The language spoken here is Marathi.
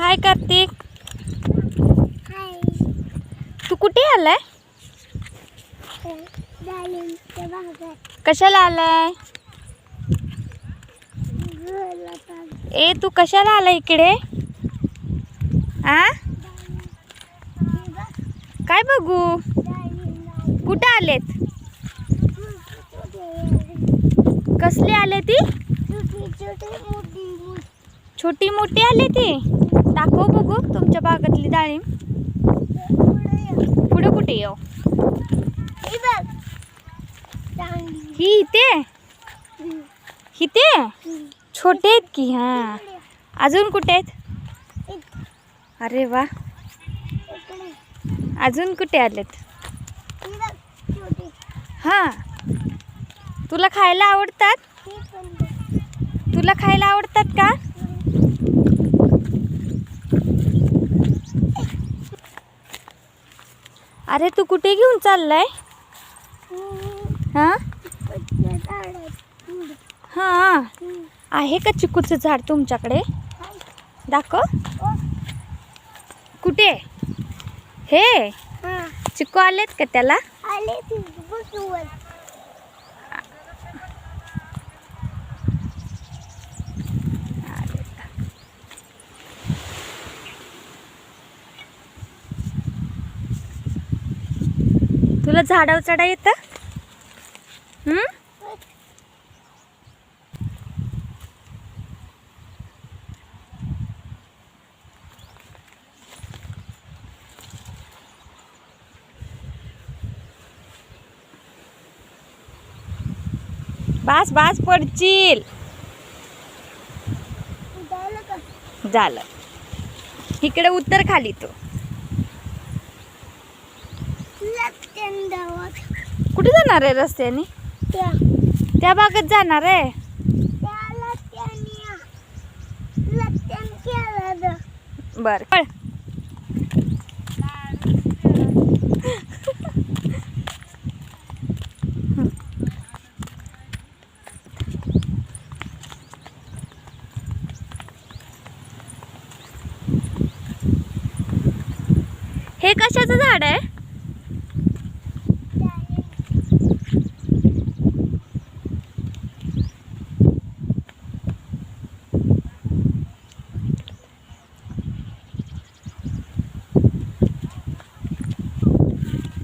हाय कार्तिक. हाय. तू कुठे आलाय? कशाला आलाय? ए तू कशाला आलाय इकडे? आ? काय बघू? कुठे आलेत? कसले आले ती छोटी मोठी आले ती दाखव बघू तुमच्या बागातली डाळिंब. पुढे कुठे येऊ ही? इथे? इथे? छोटे आहेत की हां. अजून कुठे आहेत? अरे वा. अजून कुठे आलेत? हां तुला खायला आवडतात? तुला खायला आवडतात का? अरे तू कुठे घेऊन चाललाय? हां? हां. आहे का चिकूचं झाड तुमच्याकडे? दाखव. कुठे? हे? चिकू आलेत का त्याला? आले बघ तुला झाडावर चढा येतं हम्म? बास बास पडशील. झालं. इकडे उत्तर खाली तो. कुठे जाणार आहे रस्त्याने? त्या. त्या भागात जाणार आहे? बर. हे कशाचं झाड आहे?